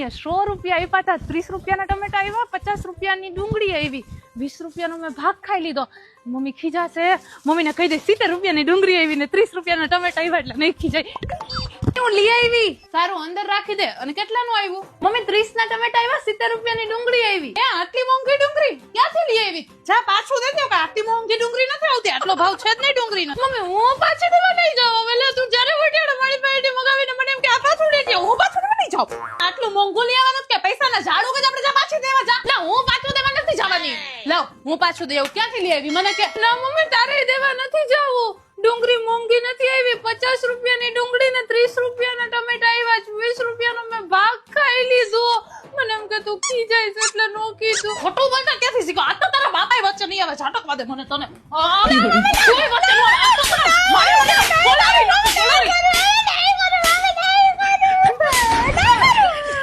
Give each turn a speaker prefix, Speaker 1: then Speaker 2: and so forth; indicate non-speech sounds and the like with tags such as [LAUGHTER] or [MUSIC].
Speaker 1: મમ્મીએ સો રૂપિયા આપ્યા હતા ત્રીસ રૂપિયાના ટમેટા આવ્યા પચાસ રૂપિયાની ડુંગળી આવી વીસ રૂપિયાનો મેં ભાગ ખાઈ લીધો. મમ્મી ખીજાશે. મમ્મીને કહી દે, સિત્તેર રૂપિયાની ડુંગળી આવી ને ત્રીસ રૂપિયાના ટમેટા આવ્યા એટલે નહીં ખીજાય. હું લઈ આવી સારું, અંદર રાખી દે. અને કેટલાનું આવ્યું મમ્મી ત્રીસ ના ટમેટા આવ્યા સિત્તેર રૂપિયાની ડુંગળી આવી એ આટલી મોંઘી ડુંગળી? ક્યાંથી લઈ આવી જા, પાછું દે કે આટલી મોંઘી ડુંગળી નથી આવતી. આટલો ભાવ છે જ નહીં ડુંગળીનો મમ્મી, હું પાછી દેવા નહીં જાઉં. હવે તું જ્યારે વડિયાળો મારી પાસે મગાવીને મને એમ કે, આ પાછું લઈ જાઉં હું પાછું નહીં જાઉં. આટલું મોંઘું લઈ આવવાનું કે? પૈસાના ઝાડુ કે આપણે જા પાછી દેવા જા? ના હું પાછું દેવા નથી જવાની. લાવ હું પાછું દે ક્યાંથી લઈ આવી? મને કે ના મમ્મી તારે દેવા નથી જાવું. ડુંગળી મોંઘી નથી આવી. પચાસ રૂપિયાની ડુંગળી ને ત્રીસ રૂપિયાના ટમેટા આવ્યા છે. વીસ રૂપિયાનો મેં ભાગ ખાઈ લીધો. મને એમ કે તું ખી જાય છે એટલે નો કીધું. ખોટું બોલતા ક્યાંથી શીખો? આ તો તારા બાપાએ વચ્ચે નહીં આવે. ઝાટકવા દે મને તને. [LAUGHS]